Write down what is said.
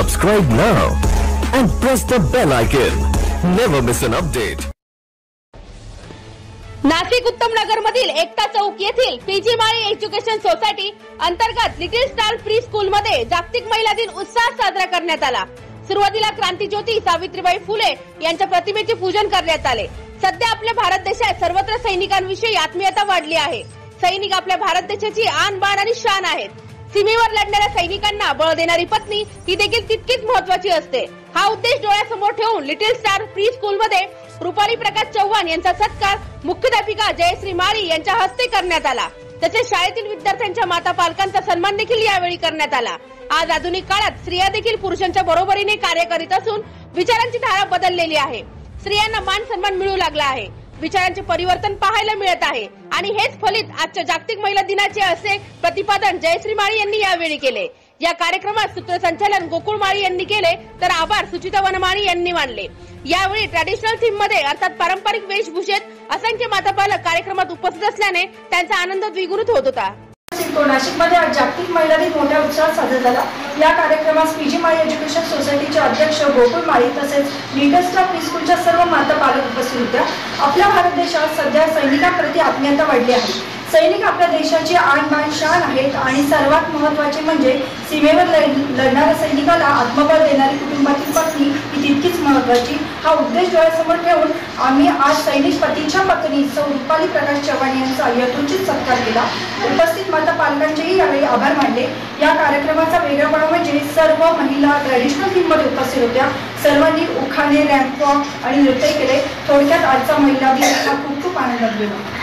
Subscribe now and press the bell icon. Never miss an update. Nashik उत्तम नगर मधील एकता चौक येथील P G Mali Education Society अंतर्गत little star pre school मध्ये जागतिक महिला दिन उत्साहात साजरा करण्यात आला सुरुवातीला क्रांतीज्योती सावित्रीबाई फुले यांच्या प्रतिमेचे पूजन करण्यात आले सध्या आपल्या भारत देशात सर्वत्र सैनिकांविषयी आत्मीयता वाढली आहे सैनिक आपल्या भारत देशाची आन बाण आणि शान आहेत सीमेवर लढणाऱ्या सैनिकांना बळ देणारी पत्नी ही देखील तितकीच महत्वाची असते. हा उद्देश डोळ्यासमोर ठेवून लिटिल स्टार प्री स्कूल मध्ये रुपाली प्रकाश चव्हाण यांचा सत्कार मुख्याध्यापिका जयश्री माळी यांच्या हस्ते करण्यात आला. तसेच शाळेतील विद्यार्थ्यांच्या माता पालकांचा सन्मान देखील यावेळी करण्यात आला. आज आधुनिक काळात स्त्रिया देखील पुरुषांच्या बरोबरीने कार्य करीत असून विचारांची धारा बदललेली आहे. स्त्रियांना मान सन्मान मिळू लागला आहे. विचारांचे परिवर्तन पाहायला मिळत आहे. आणि हेच फलित आजच्या जागतिक महिला दिनाचे असे प्रतिपादन जयश्री माळी यांनी यावेळी केले. या कार्यक्रमात सूत्रसंचालन गोकुळ माळी यांनी केले तर आभार सुचिता वनमाळी यांनी मानले. यावेळी ट्रॅडिशनल थीममध्ये अर्थात पारंपरिक वेशभूषेत असंख्य माता पालक कार्यक्रमात उपस्थित असल्याने त्यांचा आनंद द्विगुणित होत होता. नाशिकमध्ये आज जागतिक महिला दिन मोठ्या उत्साहात साजरा झाला. या कार्यक्रमास पीजी माळी एज्युकेशन सोसायटीचे अध्यक्ष गोकुळ माळी तसेच लिटस्टा प्रीस्कूलच्या सर्व माता पालक उपस्थित होत्या. आपल्या भारत देशात सध्या सैनिकांप्रती आत्मीयता वाढली आहे. सैनिक आपल्या देशाची आणबाण शान आहेत आणि सर्वात महत्त्वाचे म्हणजे सीमेवर लढ- लढणाऱ्या सैनिकाला आत्मबळ देणारी कुटुंबातील पत्नी ही तितकीच हा उद्देश डोळ्यासमोर ठेवून आम्ही आज सैनिक पतीच्या पत्नी सौ रुपाली प्रकाश चव्हाण यांचा यथोचित सत्कार केला. उपस्थित माता पालकांचेही यावेळी आभार मानले. या कार्यक्रमाचा वेगळेपणा म्हणजे सर्व महिला ट्रॅडिशनल थीममध्ये उपस्थित होत्या. सर्वांनी उखाणे रॅम्प वॉक आणि नृत्य केले. थोडक्यात आजचा महिला दिन हा खूप खूप आनंदात गेला.